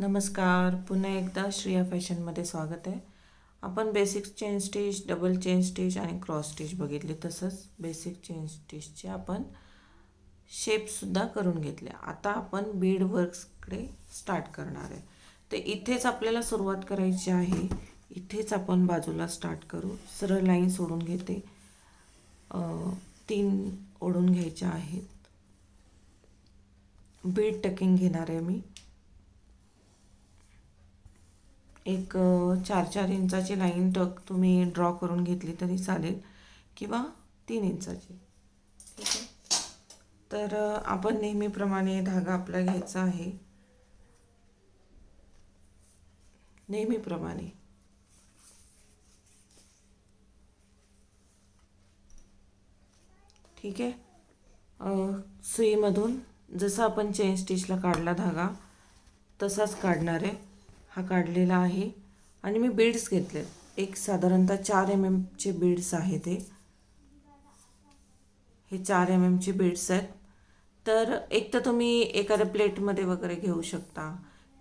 नमस्कार. पुन्हा एकदा श्रिया फॅशनमध्ये स्वागत आहे. आपण basic chain stitch double chain stitch आणि क्रॉस स्टिच बघितली. तसंच बेसिक चेन स्टिचचे आपण शेपसुद्धा करून घेतले आता आपण बीड वर्क्सकडे स्टार्ट करणार आहे. तर इथेच आपल्याला सुरुवात करायची आहे. इथेच आपण बाजूला स्टार्ट करू. सरळ लाईन सोडून घेते. तीन ओढून घ्यायच्या आहेत. बीड टकिंग घेणार आहे मी. एक चार चार इंचाची लाईन टक तुम्ही ड्रॉ करून घेतली तरी चालेल किंवा तीन इंचाची. ठीक आहे? तर आपण नेहमीप्रमाणे धागा आपला घ्यायचा आहे. नेहमीप्रमाणे. ठीक आहे? सुईमधून जसं आपण चेन स्टिचला काढला धागा तसाच काढणार आहे. हा काढलेला आहे. आणि मी बीड्स घेतले. एक साधारणतः चार एम एमचे बीड्स आहेत हे हे चार एम एमचे बीड्स आहेत. तर एक तर तुम्ही एखाद्या प्लेटमध्ये वगैरे घेऊ शकता.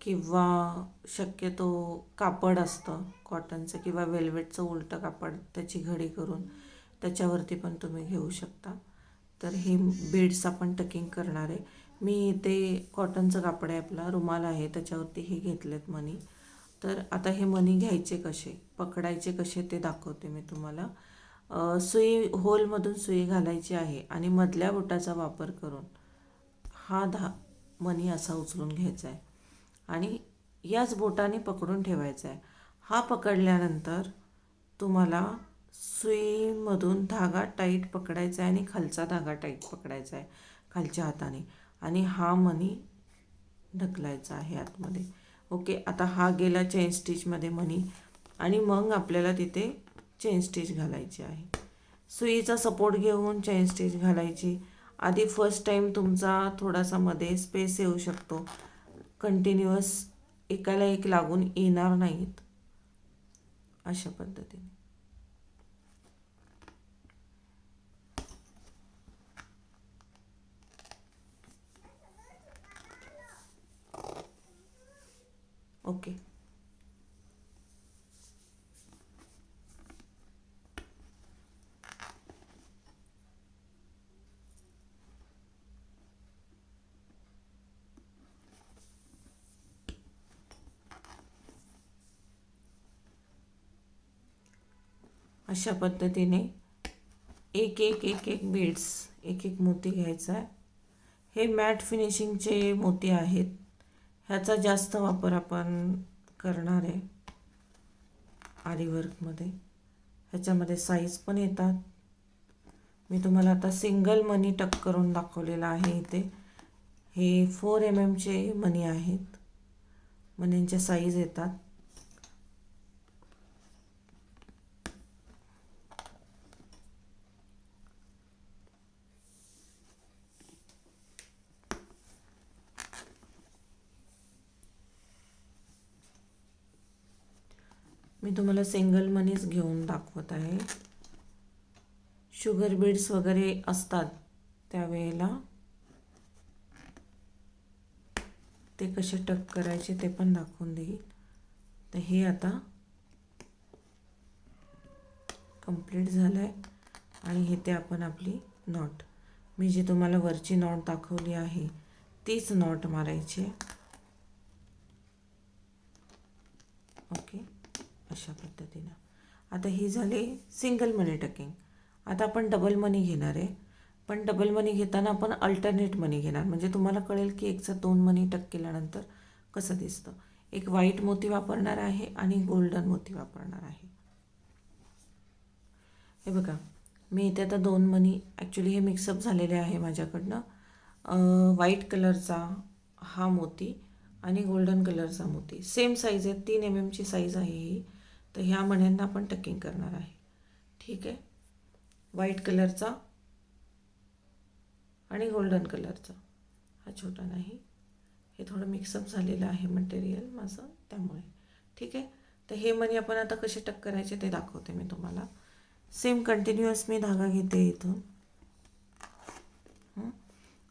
किंवा शक्यतो कापड असतं कॉटनचं किंवा वेल्वेटचं उलटं कापड त्याची घडी करून त्याच्यावरती पण तुम्ही घेऊ शकता. तर हे बीड्स आपण टकिंग करणार आहे. मी इथे कॉटनचं कापड आहे आपला रुमाल आहे त्याच्यावरती हे घेतलेत मनी. तर आता हे मनी घ्यायचे कसे? पकडायचे कसे ते दाखवते मी तुम्हाला. सुई होलमधून सुई घालायची आहे आणि मधल्या बोटाचा वापर करून हा धा मनी असा उचलून घ्यायचा आहे. आणि याच बोटाने पकडून ठेवायचा आहे. हा पकडल्यानंतर तुम्हाला सुईमधून धागा टाईट पकडायचा आहे आणि खालचा धागा टाईट पकडायचा आहे खालच्या हाताने. आणि हा मनी ढकलायचा आहे आतमध्ये. ओके आता हा गेला चेन स्टिचमध्ये म्हणी आणि मग आपल्याला तिथे चेन स्टिच घालायची आहे. सुईचा सपोर्ट घेऊन चेन स्टिच घालायची. आधी फर्स्ट टाईम तुमचा थोडासा मध्ये स्पेस येऊ शकतो. कंटिन्युअस एकाला एक लागून येणार नाहीत. अशा पद्धतीने. ओके अशा पद्धतीने एक एक एक एक बीड्स एक एक मोती घ्यायचा आहे. हे मॅट फिनिशिंगचे मोती आहेत. ह्याचा जास्त वापर आपण करणार आहे आरीवर्कमध्ये. ह्याच्यामध्ये साईज पण येतात. मी तुम्हाला आता सिंगल मनी टक करून दाखवलेला आहे इथे. हे फोर एम एमचे मनी आहेत. मनींच्या साईज येतात. मी तुम्हाला सिंगल मनीच घेऊन दाखवत आहे. शुगर बीड्स वगैरे असतात त्यावेळेला. ते कसे टक करायचे ते पण दाखवून देईल. तर हे आता कंप्लीट झालं आहे आणि हे ते आपण आपली नॉट मी जी तुम्हाला वरची नॉट दाखवली आहे तीच नॉट मारायची आहे. ओके अशा पद्धतीनं. आता ही झाली सिंगल मनी टकिंग आता आपण डबल मनी घेणार आहे. पण डबल मनी घेताना आपण अल्टरनेट मनी घेणार. म्हणजे तुम्हाला कळेल की एकचा दोन मनी टक केल्यानंतर कसं दिसतं. एक व्हाईट मोती वापरणार आहे आणि गोल्डन मोती वापरणार आहे. हे बघा मी इथे आता दोन मनी ॲक्च्युली हे मिक्सअप झालेले आहे माझ्याकडनं. व्हाईट कलरचा हा मोती आणि गोल्डन कलरचा मोती. सेम साईज आहे तीन एम एमची साईज आहे ही. तर ह्या मण्यांना आपण टकिंग करणार आहे. ठीक आहे? व्हाईट कलरचा आणि गोल्डन कलरचा हा छोटा नाही. हे थोडं मिक्सअप झालेलं आहे मटेरियल माझं त्यामुळे. ठीक आहे? तर हे मणी आपण आता कसे टक करायचे ते दाखवते मी तुम्हाला. सेम कंटिन्युअस मी धागा घेते इथून.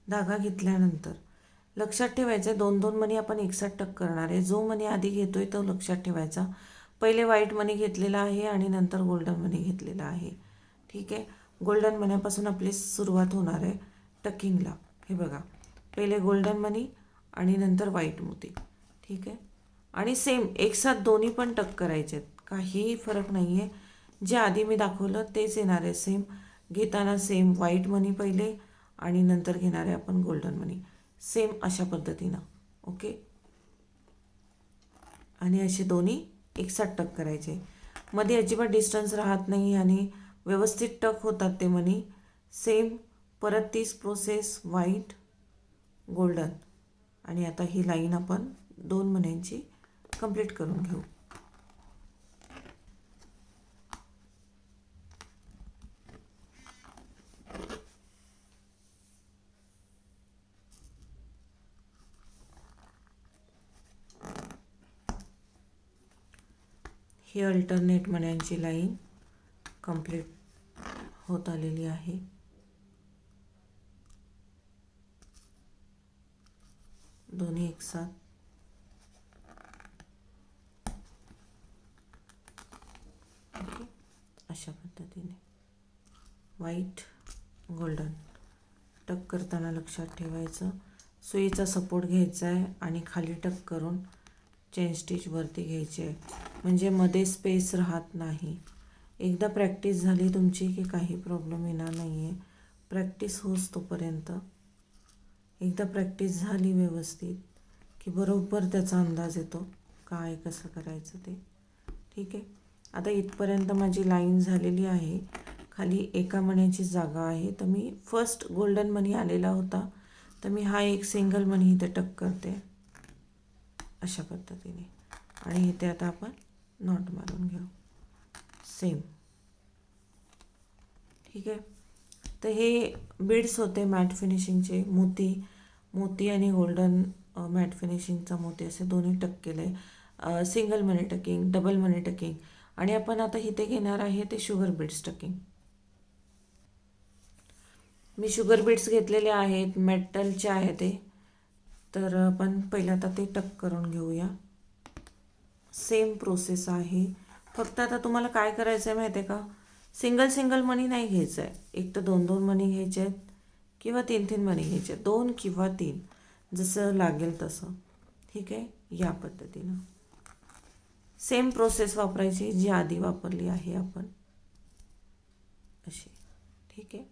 धागा घेतल्यानंतर. लक्षात ठेवायचं आहे दोन दोन मणी आपण एकसाथ टक करणार आहे. जो मणी आधी घेतोय तो लक्षात ठेवायचा. पहिले व्हाईट मनी घेतलेला आहे आणि नंतर गोल्डन मनी घेतलेला आहे. ठीक आहे? गोल्डन मनीपासून आपली सुरुवात होणार आहे टकिंगला. हे बघा. पहिले गोल्डन मनी आणि नंतर व्हाईट मोती. ठीक आहे? आणि सेम एकसाथ दोन्ही पण टक करायचे आहेत. काहीही फरक नाही आहे जे आधी मी दाखवलं तेच येणार आहे. सेम घेताना सेम व्हाईट मनी पहिले आणि नंतर घेणार आहे आपण गोल्डन मनी सेम अशा पद्धतीनं. ओके आणि असे दोन्ही एकसाथ टक करायचे. मध्ये अजिबात डिस्टन्स राहत नाही आणि व्यवस्थित टक होतात ते मनी सेम परत तीच प्रोसेस व्हाईट गोल्डन आणि आता ही लाईन आपण दोन मण्यांची कंप्लीट करून घेऊ. ही अल्टरनेट मण्यांची लाईन कंप्लीट होत आलेली आहे. दोन्ही एकसाथ अशा पद्धतीने. व्हाईट गोल्डन टक करताना लक्षात ठेवायचं. सुईचा सपोर्ट घ्यायचा आहे आणि खाली टक करून चेन स्टिच वरती घ्यायची आहे म्हणजे मध्ये स्पेस राहत नाही. एकदा प्रॅक्टिस झाली तुमची की काही प्रॉब्लेम येणार नाही आहे प्रॅक्टिस होच तोपर्यंत. एकदा प्रॅक्टिस झाली व्यवस्थित की बरोबर त्याचा अंदाज येतो काय कसं करायचं ते. ठीक आहे? आता इथपर्यंत माझी लाईन झालेली आहे. खाली एका मण्याची जागा आहे. तर मी फर्स्ट गोल्डन मनी आलेला होता. तर मी हा एक सिंगल मनी इथे टक करते. अशा पद्धतीने. आणि इथे आता आपण नॉट मारून घेऊ. सेम. ठीक आहे? तर हे बीड्स होते मॅट फिनिशिंगचे. मोती मोती आणि गोल्डन मॅट फिनिशिंगचा मोती. असे दोन्ही टक केले. सिंगल मनी टकिंग डबल मनी टकिंग. आणि आपण आता इथे घेणार आहे ते शुगर बीड्स टकिंग. मी शुगर बीड्स घेतलेले आहेत. मेटलचे आहे ते. तर आपण पहिलं आता ते टक करून घेऊया. सेम प्रोसेस आहे. फक्त आता तुम्हाला काय करायचं आहे माहिती आहे का? सिंगल सिंगल मनी नाही घ्यायचं आहे एक तर दोन दोन मनी घ्यायचे आहेत किंवा तीन तीन मनी घ्यायचे आहेत. दोन किंवा तीन जसं लागेल तसं. ठीक आहे? या पद्धतीनं. सेम प्रोसेस वापरायची जी आधी वापरली आहे आपण. अशी. ठीक आहे?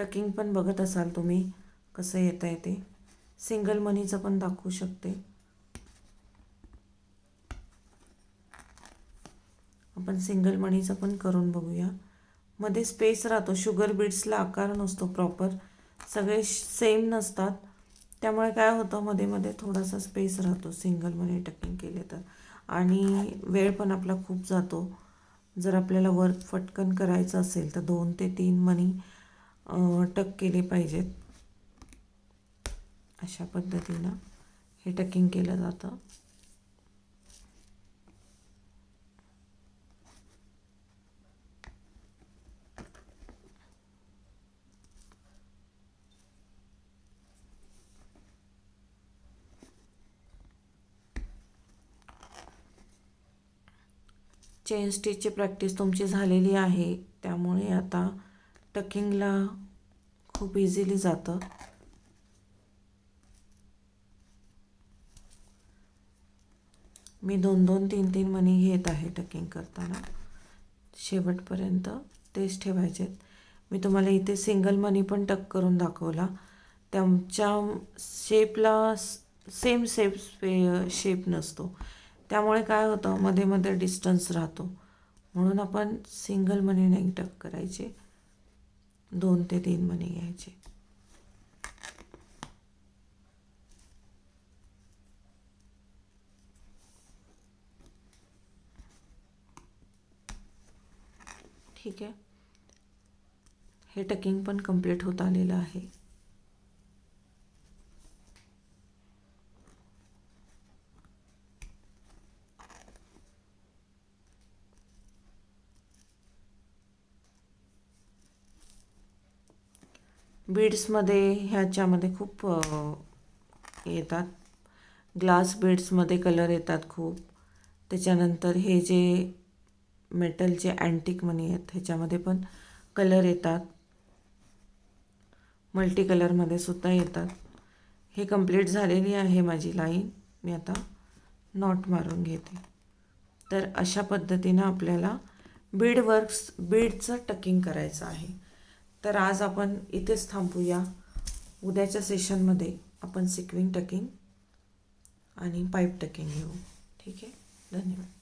टकिंग पण बघत असाल तुम्ही कसं येतं आहे ते. सिंगल मनीचं पण दाखवू शकते. आपण सिंगल मनीचं पण करून बघूया. मध्ये स्पेस राहतो शुगर बीड्सला आकार नसतो प्रॉपर सगळे सेम नसतात. त्यामुळे काय होतं मध्ये मध्ये थोडासा स्पेस राहतो सिंगल मनी टकिंग केले तर. आणि वेळ पण आपला खूप जातो. जर आपल्याला वर्क फटकन करायचं असेल तर दोन ते तीन मनी टक केले पाहिजेत. अशा पद्धतीनं हे टकिंग केलं जातं. चेन स्टिचची प्रॅक्टिस तुमची झालेली आहे. त्यामुळे आता टकिंगला खूप इझिली जातं. मी दोन दोन तीन तीन मनी घेत आहे टकिंग करताना. शेवटपर्यंत तेच ठेवायचे मी तुम्हाला इथे सिंगल मनी पण टक करून दाखवला. त्यांच्या शेपला सेम शेप शेप नसतो. त्यामुळे काय होतं मध्ये मध्ये डिस्टन्स राहतो. म्हणून आपण सिंगल मनी नाही टक करायचे. दोन ते तीन मनी घ्यायचे. ठीक आहे. हे टकिंग पण कंप्लीट होत आलेलं आहे. बीड्समध्ये ह्याच्यामध्ये खूप येतात. ग्लास बीड्समध्ये कलर येतात खूप. त्याच्यानंतर हे जे मेटलचे अँटिक मनी आहेत ह्याच्यामध्ये पण कलर येतात. मल्टी कलरमध्ये सुद्धा येतात. हे कंप्लीट झालेली आहे माझी लाईन. मी आता नॉट मारून घेते. तर अशा पद्धतीनं आपल्याला बीड वर्क्स बीडचं टकिंग करायचं आहे. तर आज आपण इथेच थांबूया. उद्याच्या सेशनमध्ये आपण सिक्विंग टकिंग आणि पाईप टकिंग घेऊ. ठीक आहे? धन्यवाद.